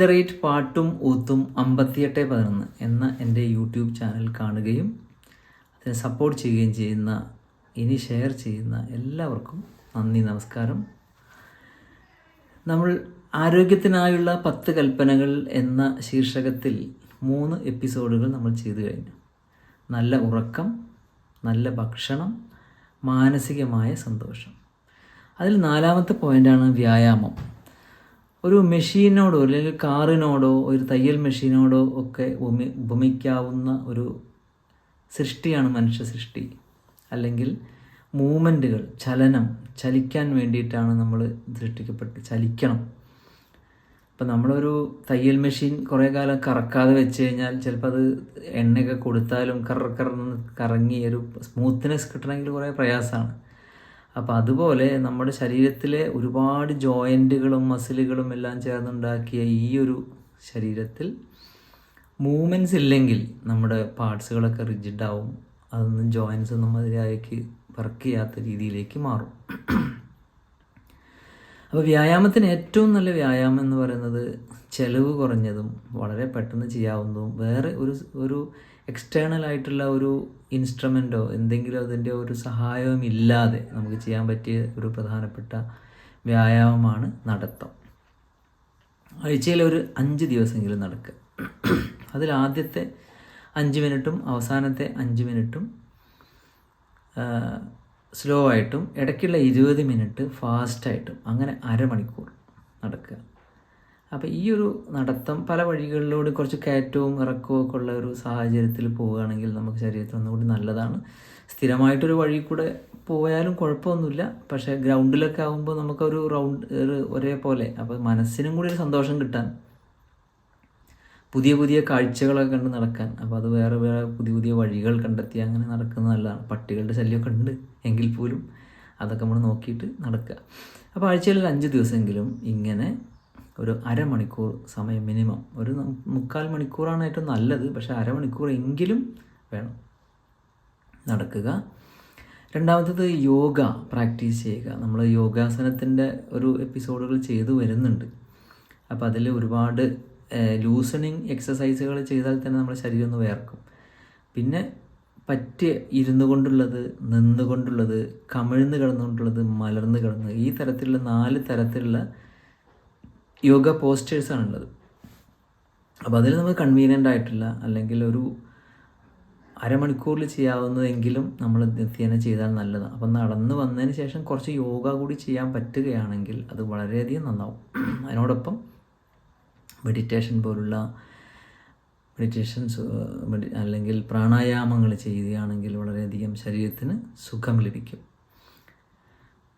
The rate പാട്ടും ഊത്തും അമ്പത്തിയെട്ട് പതിനൊന്ന് എന്ന എന്റെ യൂട്യൂബ് ചാനൽ കാണുകയും അതിനെ സപ്പോർട്ട് ചെയ്യുകയും ചെയ്യുന്ന ഇനി ഷെയർ ചെയ്യുന്ന എല്ലാവർക്കും നന്ദി നമസ്കാരം. നമ്മൾ ആരോഗ്യത്തിനായുള്ള പത്ത് കൽപ്പനകൾ എന്ന ശീർഷകത്തിൽ മൂന്ന് എപ്പിസോഡുകൾ നമ്മൾ ചെയ്തു കഴിഞ്ഞു. നല്ല ഉറക്കം നല്ല ഭക്ഷണം മാനസികമായ സന്തോഷം. അതിൽ നാലാമത്തെ പോയിന്റാണ് വ്യായാമം. ഒരു മെഷീനോടോ അല്ലെങ്കിൽ കാറിനോടോ ഒരു തയ്യൽ മെഷീനോടോ ഒക്കെ ഉപമി ഉപമിക്കാവുന്ന ഒരു സൃഷ്ടിയാണ് മനുഷ്യ സൃഷ്ടി അല്ലെങ്കിൽ മൂമെന്റുകൾ ചലനം ചലിക്കാൻ വേണ്ടിയിട്ടാണ് നമ്മൾ സൃഷ്ടിക്കപ്പെട്ട് ചലിക്കണം. ഇപ്പം നമ്മളൊരു തയ്യൽ മെഷീൻ കുറേ കാലം കറക്കാതെ വെച്ച് കഴിഞ്ഞാൽ ചിലപ്പോൾ അത് എണ്ണയൊക്കെ കൊടുത്താലും കറ കറന്ന് കറങ്ങി ഒരു സ്മൂത്ത്നെസ് കിട്ടണമെങ്കിൽ കുറേ പ്രയാസമാണ്. അപ്പോൾ അതുപോലെ നമ്മുടെ ശരീരത്തിലെ ഒരുപാട് ജോയിന്റുകളും മസിലുകളും എല്ലാം ചേർന്നുണ്ടാക്കിയ ഈ ഒരു ശരീരത്തിൽ മൂവ്മെന്റ്സ് ഇല്ലെങ്കിൽ നമ്മുടെ പാർട്സുകളൊക്കെ റിജിഡ് ആവും അതൊന്നും ജോയിൻസ് ഒന്നും മതിയാക്കി വർക്ക് ചെയ്യാത്ത രീതിയിലേക്ക് മാറും. അപ്പോൾ വ്യായാമത്തിന് ഏറ്റവും നല്ല വ്യായാമം എന്ന് പറയുന്നത് ചിലവ് കുറഞ്ഞതും വളരെ പെട്ടെന്ന് ചെയ്യാവുന്നതും വേറെ ഒരു ഒരു എക്സ്റ്റേണൽ ആയിട്ടുള്ള ഒരു ഇൻസ്ട്രുമെന്റോ എന്തെങ്കിലും അതിന്റെ ഒരു സഹായവും ഇല്ലാതെ നമുക്ക് ചെയ്യാൻ പറ്റിയ ഒരു പ്രധാനപ്പെട്ട വ്യായാമമാണ് നടത്തം. ആഴ്ചയിൽ ഒരു അഞ്ച് ദിവസമെങ്കിലും നടക്കുക. അതിൽ ആദ്യത്തെ അഞ്ച് മിനിറ്റും അവസാനത്തെ അഞ്ച് മിനിറ്റും സ്ലോ ആയിട്ടും ഇടയ്ക്കുള്ള ഇരുപത് മിനിറ്റ് ഫാസ്റ്റായിട്ടും അങ്ങനെ അരമണിക്കൂർ. അപ്പോൾ ഈ ഒരു നടത്തം പല വഴികളിലൂടെ കുറച്ച് കയറ്റവും ഇറക്കവും ഒക്കെ ഉള്ള ഒരു സാഹചര്യത്തിൽ പോവുകയാണെങ്കിൽ നമുക്ക് ശരീരത്തിന് ഒന്നുകൂടി നല്ലതാണ്. സ്ഥിരമായിട്ടൊരു വഴി കൂടെ പോയാലും കുഴപ്പമൊന്നുമില്ല. പക്ഷേ ഗ്രൗണ്ടിലൊക്കെ ആകുമ്പോൾ നമുക്കൊരു റൗണ്ട് ഒരു ഒരേപോലെ. അപ്പോൾ മനസ്സിനും കൂടി ഒരു സന്തോഷം കിട്ടാൻ. പുതിയ പുതിയ കാഴ്ചകളൊക്കെ കണ്ട് നടക്കാൻ. അപ്പോൾ അത് വേറെ വേറെ പുതിയ പുതിയ വഴികൾ കണ്ടെത്തി അങ്ങനെ നടക്കുന്നത് നല്ലതാണ്. പട്ടികളുടെ ശല്യമൊക്കെ ഉണ്ട് എങ്കിൽ പോലും. അതൊക്കെ നമ്മൾ നോക്കിയിട്ട് നടക്കുക. അപ്പോൾ ആഴ്ചയിൽ ഒരു അഞ്ച് ദിവസമെങ്കിലും ഇങ്ങനെ ഒരു അരമണിക്കൂർ സമയം മിനിമം ഒരു മുക്കാൽ മണിക്കൂറാണ് ഏറ്റവും നല്ലത്. പക്ഷേ അരമണിക്കൂർ എങ്കിലും വേണം. നടക്കുക. രണ്ടാമത്തത് യോഗ പ്രാക്ടീസ് ചെയ്യുക. നമ്മൾ യോഗാസനത്തിന്റെ ഒരു എപ്പിസോഡുകൾ ചെയ്തു വരുന്നുണ്ട്. അപ്പോൾ അതിൽ ഒരുപാട് ലൂസണിങ് എക്സസൈസുകൾ ചെയ്താൽ തന്നെ നമ്മുടെ ശരീരം ഒന്ന് വേർക്കും. പിന്നെ പറ്റിയ ഇരുന്നു കൊണ്ടുള്ളത് നിന്നുകൊണ്ടുള്ളത് കമിഴ്ന്ന് കിടന്നുകൊണ്ടുള്ളത് മലർന്ന് കിടന്ന് ഈ തരത്തിലുള്ള നാല് തരത്തിലുള്ള യോഗ പോസ്റ്റേഴ്സാണ് ഉള്ളത്. അപ്പോൾ അതിൽ നമുക്ക് കൺവീനിയന്റ് ആയിട്ടില്ല. അല്ലെങ്കിൽ ഒരു അരമണിക്കൂറിൽ ചെയ്യാവുന്നതെങ്കിലും നമ്മൾ നിത്യേന ചെയ്താൽ നല്ലതാണ് അപ്പം നടന്നു വന്നതിന് ശേഷം കുറച്ച് യോഗ കൂടി ചെയ്യാൻ പറ്റുകയാണെങ്കിൽ അത് വളരെയധികം നന്നാവും. അതിനോടൊപ്പം മെഡിറ്റേഷൻ പോലുള്ള മെഡിറ്റേഷൻസ് അല്ലെങ്കിൽ പ്രാണായാമങ്ങൾ ചെയ്യുകയാണെങ്കിൽ വളരെയധികം ശരീരത്തിന് സുഖം ലഭിക്കും.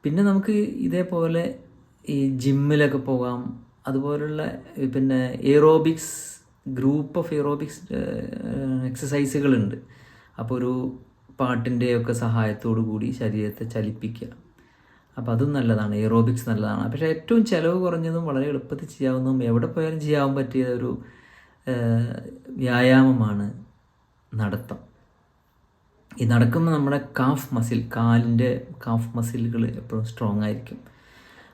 പിന്നെ നമുക്ക് ഇതേപോലെ ഈ ജിമ്മിലൊക്കെ പോകാം. അതുപോലുള്ള പിന്നെ എയറോബിക്സ് ഗ്രൂപ്പ് ഓഫ് എയറോബിക്സ് എക്സസൈസുകളുണ്ട് അപ്പോൾ ഒരു പാട്ടിന്റെയൊക്കെ സഹായത്തോടു കൂടി ശരീരത്തെ ചലിപ്പിക്കുക. അപ്പോൾ അതും നല്ലതാണ് എയറോബിക്സ് നല്ലതാണ്. പക്ഷേ ഏറ്റവും ചിലവ് കുറഞ്ഞതും വളരെ എളുപ്പത്തിൽ ചെയ്യാവുന്നതും എവിടെ പോയാലും ചെയ്യാൻ പറ്റിയ ഒരു വ്യായാമമാണ് നടത്തം. ഈ നടക്കുമ്പോൾ നമ്മുടെ കാഫ് മസിൽ കാലിന്റെ കാഫ് മസിലുകൾ എപ്പോഴും സ്ട്രോങ് ആയിരിക്കും.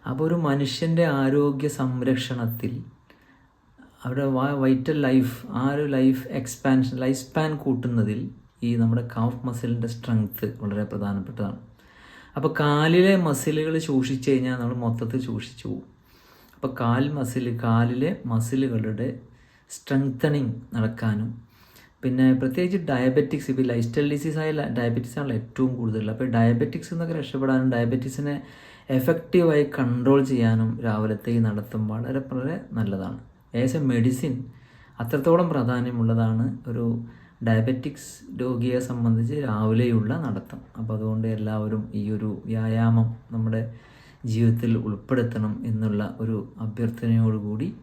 അപ്പോൾ ഒരു മനുഷ്യന്റെ ആരോഗ്യ സംരക്ഷണത്തിൽ അവിടെ വൈറ്റൽ ലൈഫ് ആ ഒരു ലൈഫ് എക്സ്പാൻഷൻ ലൈഫ് സ്പാൻ കൂട്ടുന്നതിൽ ഈ നമ്മുടെ കാഫ് മസിലിന്റെ സ്ട്രെങ്ത്ത് വളരെ പ്രധാനപ്പെട്ടതാണ്. അപ്പോൾ കാലിലെ മസിലുകൾ സൂക്ഷിച്ചു കഴിഞ്ഞാൽ നമ്മൾ മൊത്തത്തിൽ സൂക്ഷിച്ചു പോകും അപ്പോൾ കാൽ മസിൽ കാലിലെ മസിലുകളുടെ സ്ട്രെങ്തനിങ് നടക്കാനും പിന്നെ പ്രത്യേകിച്ച് ഡയബറ്റിക്സ് ഇപ്പോൾ ലൈഫ് സ്റ്റൈൽ ഡിസീസ് ആയ ഡയബറ്റിക്സ് ആണല്ലോ ഏറ്റവും കൂടുതൽ. അപ്പോൾ ഡയബറ്റിക്സ് എന്നൊക്കെ രക്ഷപ്പെടാനും ഡയബറ്റിക്സിനെ എഫക്റ്റീവായി കൺട്രോൾ ചെയ്യാനും രാവിലത്തെ ഈ നടത്തം വളരെ വളരെ നല്ലതാണ്. ഏസ് എ മെഡിസിൻ അത്രത്തോളം പ്രാധാന്യമുള്ളതാണ് ഒരു ഡയബറ്റിക്സ് രോഗിയെ സംബന്ധിച്ച് രാവിലെയുള്ള നടത്തം. അപ്പോൾ അതുകൊണ്ട് എല്ലാവരും ഈ ഒരു വ്യായാമം നമ്മുടെ ജീവിതത്തിൽ ഉൾപ്പെടുത്തണം എന്നുള്ള ഒരു അഭ്യർത്ഥനയോടുകൂടി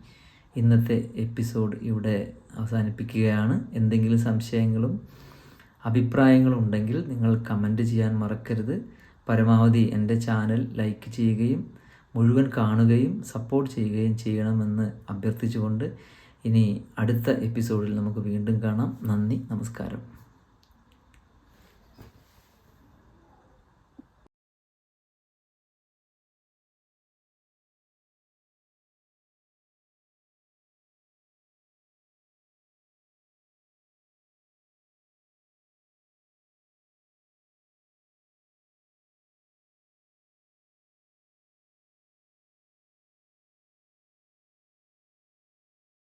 ഇന്നത്തെ എപ്പിസോഡ് ഇവിടെ അവസാനിപ്പിക്കുകയാണ്. എന്തെങ്കിലും സംശയങ്ങളും അഭിപ്രായങ്ങളും ഉണ്ടെങ്കിൽ നിങ്ങൾ കമന്റ് ചെയ്യാൻ മറക്കരുത്. പരമാവധി എന്റെ ചാനൽ ലൈക്ക് ചെയ്യുകയും മുഴുവൻ കാണുകയും സപ്പോർട്ട് ചെയ്യുകയും ചെയ്യണമെന്ന് അഭ്യർത്ഥിച്ചുകൊണ്ട് ഇനി അടുത്ത എപ്പിസോഡിൽ നമുക്ക് വീണ്ടും കാണാം. നന്ദി നമസ്കാരം.